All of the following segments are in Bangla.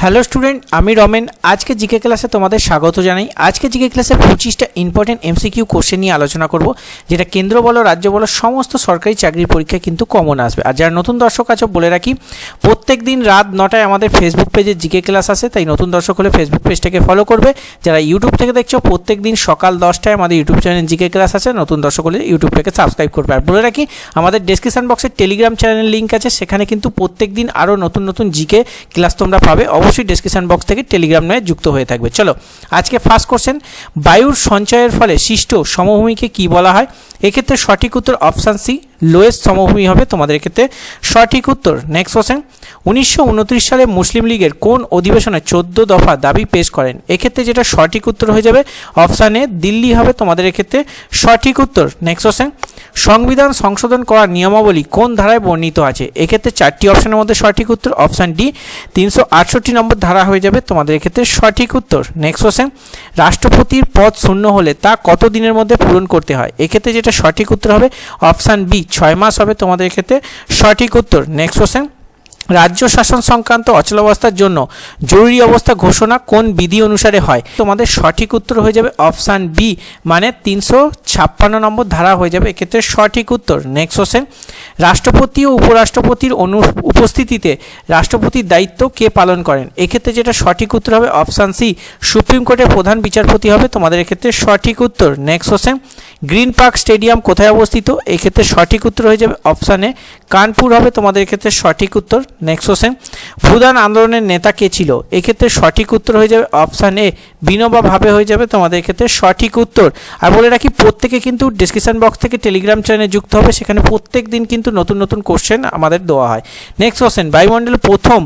হ্যালো স্টুডেন্ট, আমি রমেন। আজকে জিকে ক্লাসে তোমাদের স্বাগত জানাই। আজকে জিকে ক্লাসে পঁচিশটা ইম্পর্টেন্ট এমসিকিউ কোশ্চেন নিয়ে আলোচনা করব, যেটা কেন্দ্র বলো, রাজ্য বলো, সমস্ত সরকারি চাকরির পরীক্ষায় কিন্তু কমন আসবে। আর যারা নতুন দর্শক আছে, বলে রাখি, প্রত্যেক দিন রাত নটায় আমাদের ফেসবুক পেজে জিকে ক্লাস আসে, তাই নতুন দর্শক হলে ফেসবুক পেজটাকে ফলো করবে। যারা ইউটিউব থেকে দেখছ, প্রত্যেক দিন সকাল দশটায় আমাদের ইউটিউব চ্যানেল জিকে ক্লাস আছে নতুন দর্শক হলে ইউটিউবটাকে সাবস্ক্রাইব করবে। আর বলে রাখি, আমাদের ডেসক্রিপশন বক্সে টেলিগ্রাম চ্যানেলের লিঙ্ক আছে, সেখানে কিন্তু প্রত্যেক দিন আরও নতুন নতুন জিকে ক্লাস তোমরা পাবে। অবশ্যই ডেসক্রিপশন বক্স থেকে টেলিগ্রাম নয় যুক্ত হয়ে থাকবে। চলো, আজকে ফার্স্ট কোশ্চেন বায়ুর সঞ্চয়ের ফলে সৃষ্ট সমভূমিকে কি বলা হয়? এক্ষেত্রে সঠিক উত্তর অপশান সি লোয়েস্ট সমভূমি হবে তোমাদের ক্ষেত্রে সঠিক উত্তর। নেক্সট কোশ্চেন উনিশশো উনত্রিশ সালে মুসলিম লীগের কোন অধিবেশনে চোদ্দ দফা দাবি পেশ করেন? এক্ষেত্রে যেটা সঠিক উত্তর হয়ে যাবে অপশান দিল্লি হবে তোমাদের এক্ষেত্রে সঠিক উত্তর। নেক্সট কোশ্চেন সংবিধান সংশোধন করার নিয়মাবলী কোন ধারায় বর্ণিত আছে? এক্ষেত্রে চারটি অপশনের মধ্যে সঠিক উত্তর অপশান ডি তিনশো আটষট্টি নম্বর ধারা হয়ে যাবে তোমাদের এক্ষেত্রে সঠিক উত্তর। নেক্সট কোশ্চেন রাষ্ট্রপতির পদ শূন্য হলে তা কত দিনের মধ্যে পূরণ করতে হয়? এক্ষেত্রে যেটা সঠিক উত্তর হবে অপশান বি ছয় মাস হবে তোমাদের ক্ষেত্রে সঠিক উত্তর। নেক্সট কোশ্চেন রাজ্য শাসন সংক্রান্ত অচলাবস্থার জন্য জরুরি অবস্থা ঘোষণা কোন বিধি অনুসারে হয়? তোমাদের সঠিক উত্তর হয়ে যাবে অপশান বি মানে তিনশো ছাপ্পান্ন নম্বর ধারা হয়ে যাবে। এক্ষেত্রে সঠিক উত্তর। নেক্সট কোশ্চেন রাষ্ট্রপতি ও উপরাষ্ট্রপতির অনু, উপস্থিতিতে রাষ্ট্রপতির দায়িত্ব কে পালন করেন? এক্ষেত্রে যেটা সঠিক উত্তর হবে অপশান সি, সুপ্রিম কোর্টের প্রধান বিচারপতি হবে। তোমাদের এক্ষেত্রে সঠিক উত্তর। Next question Green Park Stadium কোথায় অবস্থিত? এক্ষেত্রে সঠিক উত্তর হয়ে যাবে অপশানে কানপুর হবে তোমাদের ক্ষেত্রে সঠিক উত্তর নেক্সট কোশ্চেন ভূদান আন্দোলনের নেতা কে ছিল? এক্ষেত্রে সঠিক উত্তর হয়ে যাবে অপশান এ বিনোবা হয়ে যাবে তোমাদের ক্ষেত্রে সঠিক উত্তর। আর বলে রাখি, প্রত্যেকে কিন্তু ডিসক্রিপশন বক্স থেকে টেলিগ্রাম চ্যানেলে যুক্ত হবে, সেখানে প্রত্যেক দিন কিন্তু নতুন নতুন কোশ্চেন আমাদের দেওয়া হয়। নেক্সট কোশ্চেন বায়ুমণ্ডলের প্রথম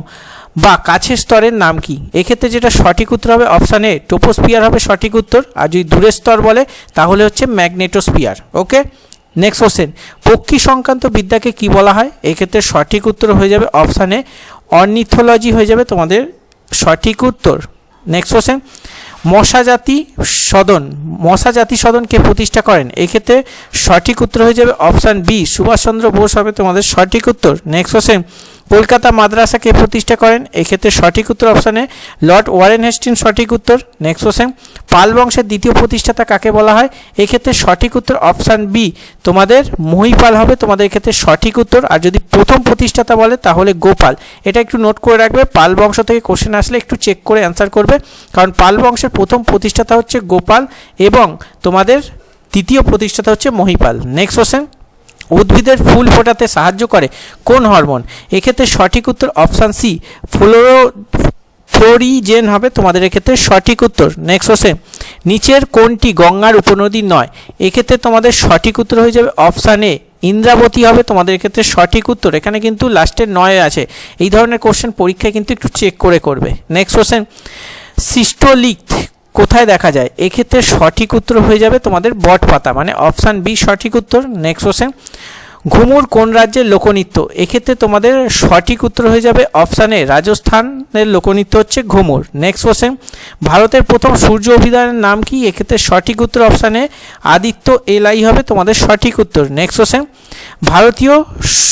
বা কাছের স্তরের নাম কি? এক্ষেত্রে যেটা সঠিক উত্তর হবে অপশান এ টোপোস্পিয়ার হবে সঠিক উত্তর। আর যদি দূরের স্তর বলে, তাহলে হচ্ছে ম্যাগনেটোস্পিয়ার ওকে নেক্সট কোশ্চেন পক্ষী সংক্রান্ত বিদ্যাকে কি বলা হয়? এক্ষেত্রে সঠিক উত্তর হয়ে যাবে অপশানে অর্নিথোলজি হয়ে যাবে তোমাদের সঠিক উত্তর। নেক্সট কোশ্চেন মশা জাতি সদন। মশা জাতি সদন কে প্রতিষ্ঠা করেন? এক্ষেত্রে সঠিক উত্তর হয়ে যাবে অপশান বি সুভাষচন্দ্র বোস হবে তোমাদের সঠিক উত্তর। নেক্সট কোশ্চেন কলকাতা মাদ্রাসা কে প্রতিষ্ঠা করেন, এক্ষেত্রে সঠিক উত্তর অপশানে লর্ড ওয়ারেন হেস্টিন সঠিক উত্তর, নেক্সট কোশ্চেন, পাল বংশের দ্বিতীয় প্রতিষ্ঠাতা কাকে বলা হয়? এক্ষেত্রে সঠিক উত্তর অপশান বি, তোমাদের মহিপাল হবে, তোমাদের ক্ষেত্রে সঠিক উত্তর, আর যদি প্রথম প্রতিষ্ঠাতা বলে, তাহলে গোপাল। এটা একটু নোট করে রাখবে, পাল বংশ থেকে কোশ্চেন আসলে একটু চেক করে অ্যান্সার করবে, কারণ পাল বংশের প্রথম প্রতিষ্ঠাতা হচ্ছে গোপাল, এবং তোমাদের তৃতীয় প্রতিষ্ঠাতা হচ্ছে মহিপাল। নেক্সট কোশ্চেন উদ্ভিদের ফুল ফোটাতে সাহায্য করে কোন হরমোন? এক্ষেত্রে সঠিক উত্তর অপশান সি, ফ্লোরো ফ্লোরিজেন হবে তোমাদের এক্ষেত্রে সঠিক উত্তর। নেক্সট হচ্ছে নিচের কোনটি গঙ্গার উপনদী নয়? এক্ষেত্রে তোমাদের সঠিক উত্তর হয়ে যাবে অপশান এ, ইন্দ্রাবতী হবে তোমাদের ক্ষেত্রে সঠিক উত্তর। এখানে কিন্তু লাস্টের নয় আছে। এই ধরনের কোশ্চেন পরীক্ষায় কিন্তু একটু চেক করে করবে। নেক্সট কোশ্চেন সিস্টোলিথ কোথায় দেখা যায়? এক্ষেত্রে সঠিক উত্তর হয়ে যাবে তোমাদের বট পাতা মানে অপশান বি সঠিক উত্তর। নেক্সট কোশ্চেন ঘুমুর কোন রাজ্যের লোকনৃত্য? এক্ষেত্রে তোমাদের সঠিক উত্তর হয়ে যাবে অপশানে রাজস্থানের লোকনৃত্য হচ্ছে ঘুমুর। নেক্সট কোশ্চেন ভারতের প্রথম সূর্য অভিযানের নাম কি? এক্ষেত্রে সঠিক উত্তর অপশানে আদিত্য এলাই হবে তোমাদের সঠিক উত্তর। নেক্সট কোশ্চেন ভারতীয়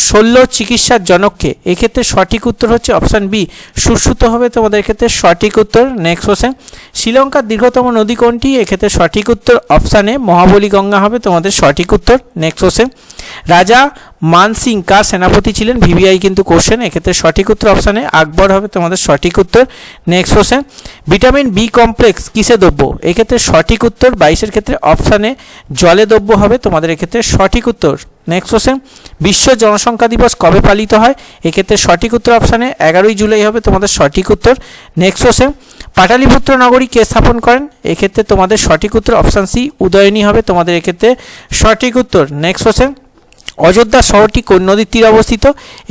শল্য চিকিৎসার জনককে এক্ষেত্রে সঠিক উত্তর হচ্ছে অপশান বি, সুশ্রুত হবে তোমাদের ক্ষেত্রে সঠিক উত্তর। নেক্সট কোশ্চেন শ্রীলঙ্কার দীর্ঘতম নদী কোনটি? এক্ষেত্রে সঠিক উত্তর অপশানে মহাবলী গঙ্গা হবে তোমাদের সঠিক উত্তর। নেক্সট কোশ্চেন রাজা মানসিং কার সেনাপতি ছিলেন, ভিভিআই কিন্তু কোশ্চেন এক্ষেত্রে সঠিক উত্তর অপশানে আকবর হবে তোমাদের সঠিক উত্তর। Next question vitamin B complex কিসে দ্রব্য? এক্ষেত্রে সঠিক উত্তর বাইশের ক্ষেত্রে অপশানে জলে দ্রব্য হবে, তোমাদের এক্ষেত্রে সঠিক উত্তর। নেক্সট কোশ্চেন বিশ্ব জনসংখ্যা দিবস কবে পালিত হয়? এক্ষেত্রে সঠিক উত্তর অপশানে এগারোই জুলাই হবে, তোমাদের সঠিক উত্তর। নেক্সট কোশ্চেন পাটালিপুত্র নগরী কে স্থাপন করেন? এক্ষেত্রে তোমাদের সঠিক উত্তর অপশান সি উদয়নী হবে, তোমাদের এক্ষেত্রে সঠিক উত্তর। নেক্সট কোশ্চেন অযোধ্যা শহরটি কোন নদীর তীরে অবস্থিত?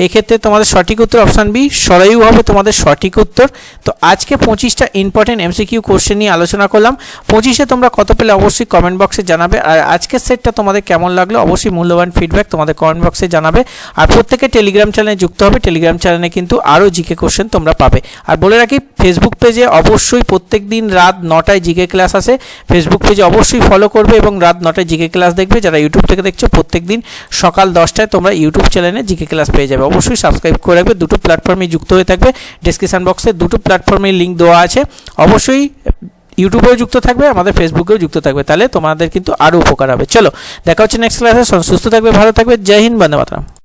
এক্ষেত্রে তোমাদের সঠিক উত্তর অপশান বি সরাইউ হবে তোমাদের সঠিক উত্তর। তো আজকে পঁচিশটা ইম্পর্টেন্ট এমসিকিউ কোশ্চেন নিয়ে আলোচনা করলাম। পঁচিশে তোমরা কত পেলে অবশ্যই কমেন্ট বক্সে জানাবে। আর আজকের সেটটা তোমাদের কেমন লাগল অবশ্যই মূল্যবান ফিডব্যাক তোমাদের কমেন্ট বক্সে জানাবে। আর প্রত্যেকে টেলিগ্রাম চ্যানেলে যুক্ত হবে। টেলিগ্রাম চ্যানেলে কিন্তু আরও জিকে কোশ্চেন তোমরা পাবে। আর বলে রাখি ফেসবুক পেজে অবশ্যই প্রত্যেক দিন রাত নটায় জিকে ক্লাস আসে। ফেসবুক পেজে অবশ্যই ফলো করবে এবং রাত নটায় জিকে ক্লাস দেখবে। যারা ইউটিউব থেকে দেখছ প্রত্যেক দিন সকাল দশটায় তোমরা ইউটিউব চ্যানেলে জিকে ক্লাস পেয়ে যাবে। অবশ্যই সাবস্ক্রাইব করে রাখবে। দুটো প্ল্যাটফর্মে যুক্ত হয়ে থাকবে। ডিসক্রিপশান বক্সে দুটো প্ল্যাটফর্মের লিঙ্ক দেওয়া আছে। অবশ্যই ইউটিউবেও যুক্ত থাকবে, আমাদের ফেসবুকেও যুক্ত থাকবে। তাহলে তোমাদের কিন্তু আরও উপকার হবে। চলো, দেখা হচ্ছে নেক্সট ক্লাসে সুস্থ থাকবে, ভালো থাকবে। জয় হিন্দ, বন্দে মাতরম।